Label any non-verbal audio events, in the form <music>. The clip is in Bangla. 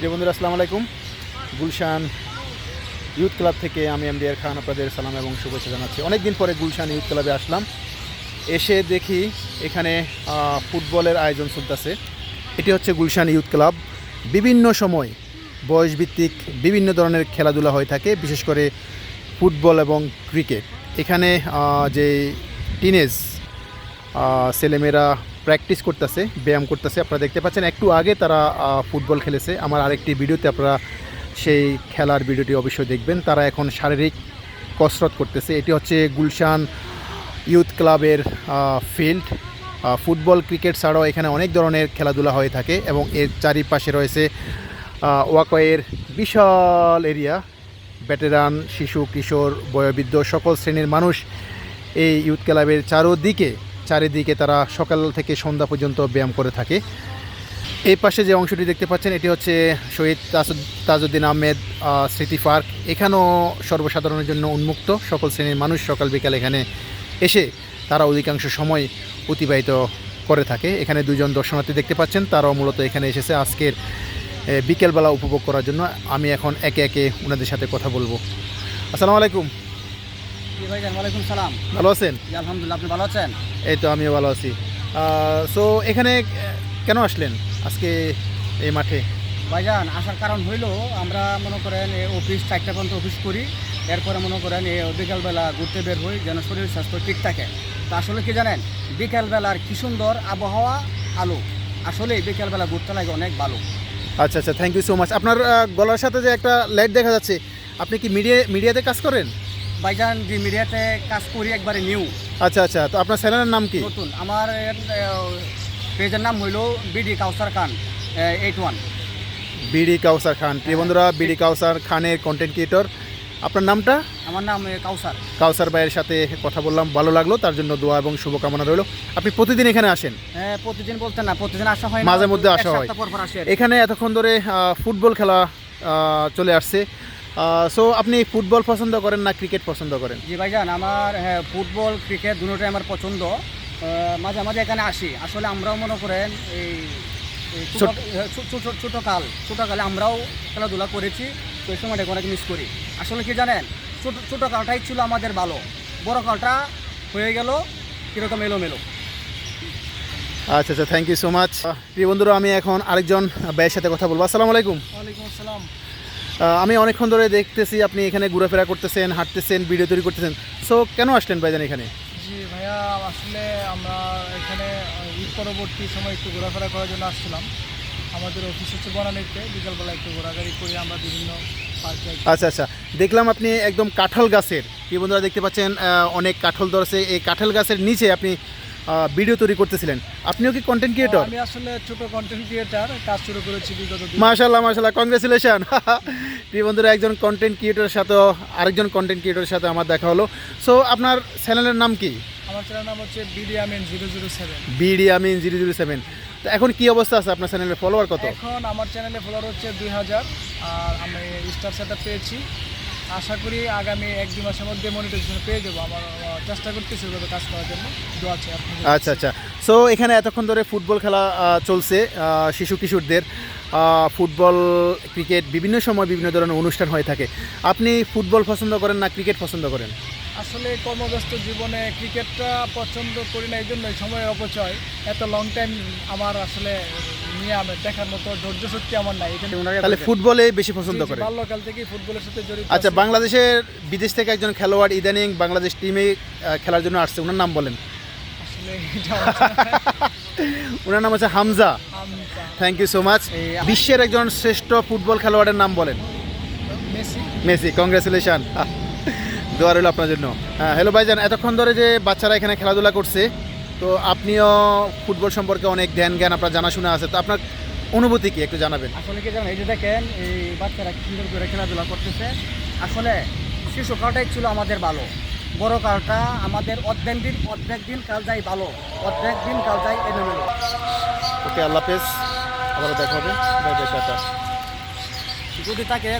প্রিয় বন্ধুরা, আসসালামু আলাইকুম। গুলশান ইউথ ক্লাব থেকে আমি এমডিআর খান আপনাদের সালাম এবং শুভেচ্ছা জানাচ্ছি। অনেক দিন পরে গুলশান ইউথ ক্লাবে আসলাম। এসে দেখি এখানে ফুটবলের আয়োজন চলতেছে। এটি হচ্ছে গুলশান ইউথ ক্লাব। বিভিন্ন সময় বয়সভিত্তিক বিভিন্ন ধরনের খেলাধুলা হয়ে থাকে, বিশেষ করে ফুটবল এবং ক্রিকেট। এখানে যে টিনেজ ছেলেমেয়েরা প্র্যাকটিস করতেছে, ব্যায়াম করতেছে। আপনারা দেখতে পাচ্ছেন, একটু আগে তারা ফুটবল খেলেছে। আমার আরেকটি ভিডিওতে আপনারা সেই খেলার ভিডিওটি অবশ্যই দেখবেন। তারা এখন শারীরিক কসরত করতেছে। এটি হচ্ছে গুলশান ইউথ ক্লাবের ফিল্ড ফুটবল, ক্রিকেট ছাড়াও এখানে অনেক ধরনের খেলাধুলা হয়ে থাকে এবং এর চারিপাশে রয়েছে ওয়াকওয়ের বিশাল এরিয়া। ভেটেরান, শিশু, কিশোর, বয়োবৃদ্ধ সকল শ্রেণির মানুষ এই ইউথ ক্লাবের চারোদিকে চারিদিকে তারা সকাল থেকে সন্ধ্যা পর্যন্ত ব্যায়াম করে থাকে। এই পাশে যে অংশটি দেখতে পাচ্ছেন, এটি হচ্ছে শহীদ তাজউদ্দিন আহমেদ স্মৃতি পার্ক। এখানেও সর্বসাধারণের জন্য উন্মুক্ত। সকল শ্রেণির মানুষ সকাল বিকাল এখানে এসে তারা অধিকাংশ সময় অতিবাহিত করে থাকে। এখানে দুজন দর্শনার্থী দেখতে পাচ্ছেন, তারাও মূলত এখানে এসেছে আজকের বিকেলবেলা উপভোগ করার জন্য। আমি এখন একে একে ওনাদের সাথে কথা বলব। আসসালামু আলাইকুম। ওয়ালাইকুম সালাম। ভালো আছেন? আলহামদুলিল্লাহ আপনি ভালো আছেন? এই তো আমিও ভালো আছি। সো এখানে কেন আসলেন আজকে এই মাঠে? ভাইজান আসার কারণ হইল আমরা মনে করেন অফিস চারটা পর্যন্ত অফিস করি। এরপরে মনে করেন এই বিকালবেলা ঘুরতে বের হই যেন শরীর স্বাস্থ্য ঠিক থাকে। তা আসলে কি জানেন বিকালবেলার কি সুন্দর আবহাওয়া আলো। আসলে বিকালবেলা ঘুরতে লাগে অনেক ভালো। আচ্ছা আচ্ছা থ্যাংক ইউ সো মাচ আপনার গলার সাথে যে একটা লাইট দেখা যাচ্ছে আপনি কি মিডিয়া মিডিয়াতে কাজ করেন? ভাইজান যে মিডিয়াতে কাজ করি একবারে নিউ আচ্ছা আচ্ছা তো আপনার চ্যানেলের নাম কি? নতুন। আমার পেজের নাম হইল BD Kawsar Khan eight one BD Kawsar Khan. প্রিয় বন্ধুরা বিডি কাউসার খানের কন্টেন্ট ক্রিয়েটর আপনার নামটা? আমার নাম কাউসার। কাউসার ভাইয়ের সাথে কথা বললাম ভালো লাগল তার জন্য দোয়া এবং শুভকামনা রইল। আপনি প্রতিদিন এখানে আসেন? হ্যাঁ প্রতিদিন বলতে না প্রতিদিন আসা হয় মাঝে মধ্যে আসা হয়। এখানে এতক্ষণ ধরে ফুটবল খেলা চলে আসছে। সো আপনি ফুটবল পছন্দ করেন না ক্রিকেট পছন্দ করেন? জি ভাইজান আমার হ্যাঁ ফুটবল ক্রিকেট দুটোই আমার পছন্দ। মাঝে মাঝে এখানে আসি। আসলে আমরাও মনে করেন এই এই ছোট- ছোট- ছো- ছো- ছো- ছোটকাল ছোটকালে আমরাও খেলাধুলা করেছি তো এই সময়টাকে অনেক মিস করি। আসলে কি জানেন ছোট ছোটো কালটাই ছিল আমাদের ভালো। বড় কালটা হয়ে গেল কীরকম এলোমেলো। আচ্ছা আচ্ছা থ্যাংক ইউ সো মাচ প্রিয় বন্ধুরা আমি এখন আরেকজন ভাইয়ের সাথে কথা বলব। আসসালামু আলাইকুম। ওয়ালাইকুম আসসালাম। আমি অনেকক্ষণ ধরে দেখতেছি আপনি এখানে ঘোরাফেরা করতেছেন হাঁটতেছেন ভিডিও তৈরি করতেছেন। সো কেন আসলেন ভাইজান এখানে? জি ভাইয়া আসলে আমরা এখানে ঈদ পরবর্তী সময় একটু ঘোরাফেরা করার জন্য আসছিলাম। আমাদের অফিস হচ্ছে বনানীতে বিকালবেলা একটু ঘোরাঘুরি করে আমরা বিভিন্ন পার্কে আচ্ছা আচ্ছা। দেখলাম আপনি একদম কাঁঠাল গাছের কি বন্ধুরা দেখতে পাচ্ছেন অনেক কাঁঠাল ধরছে। এই কাঁঠাল গাছের নিচে আপনি ভিডিও তৈরি করতেছিলেন। আপনিও কি কন্টেন্ট ক্রিয়েটর আমি আসলে ছোট কন্টেন্ট ক্রিয়েটার কাজ শুরু করেছি বিগত দিন। মাশাল্লাহ মাশাল্লাহ কংগ্রেচুলেশন <laughs> প্রিয় বন্ধুরা একজন কন্টেন্ট ক্রিয়েটরের সাথে আরেকজন কন্টেন্ট ক্রিয়েটরের সাথে আমার দেখা হলো। সো আপনার চ্যানেলের নাম কি? আমার চ্যানেল নাম হচ্ছে বিডিআমিন জিরো জিরো সেভেন বিডি আমিন জিরো জিরো সেভেন তো এখন কি অবস্থা আছে আপনার চ্যানেলের ফলোয়ার কত? এখন আমার চ্যানেলে ফলোয়ার হচ্ছে দুই হাজার আর আমি স্টার সেটা পেয়েছি। আশা করি আগামী এক দুই মাসের মধ্যে মনিটাইজেশন পেয়ে যাব। আমার চেষ্টা করতেছি ওইভাবে কাজ করার জন্য। দোয়া আছে আচ্ছা আচ্ছা। সো এখানে এতক্ষণ ধরে ফুটবল খেলা চলছে শিশু কিশোরদের। ফুটবল ক্রিকেট বিভিন্ন সময় বিভিন্ন ধরনের অনুষ্ঠান হয়ে থাকে। আপনি ফুটবল পছন্দ করেন না ক্রিকেট পছন্দ করেন? আসলে কর্মব্যস্ত জীবনে ক্রিকেটটা পছন্দ করি না এই জন্য সময় অপচয়। এত লং টাইম আমার আসলে নিয়ে আমি দেখার মতো ধৈর্য শক্তি আমার নাই। এখানে তাহলে ফুটবলে বেশি পছন্দ করেন বাল্যকাল থেকেই ফুটবলের সাথে জড়িত আচ্ছা বাংলাদেশের বিদেশ থেকে একজন খেলোয়াড় ইদানিং বাংলাদেশ টিমে খেলার জন্য আসছে। ওনার নাম বলেন। আমার ওনার <laughs> নাম হচ্ছে Hamza. Thank you so much বিশ্বের একজন শ্রেষ্ঠ ফুটবল খেলোয়াড়ের নাম বলেন। মেসি। মেসি কংগ্রেচুলেশন <laughs> দোয়া রইল আপনার জন্য। হ্যাঁ হ্যালো ভাইজান এতক্ষণ ধরে যে বাচ্চারা এখানে খেলাধুলা করছে তো আপনিও ফুটবল সম্পর্কে অনেক জ্ঞান জ্ঞান আপনার জানাশোনা আছে তো আপনার অনুভূতি কি একটু জানাবেন? আসলে কি জানেন এই যে দেখেন এই বাচ্চারা কি সুন্দর করে খেলাধুলা করতেছে। আসলে শিশু কালটাই ছিল আমাদের ভালো বড় কালটা আমাদের অর্ধেক দিন অর্ধেক দিন কাল যায় ভালো অর্ধেক দিন কাল যায় এলোমেলো। ওকে আল্লাহ হাফেজ। আবারও দেখা হবে। Bye bye tata. যদি তাকে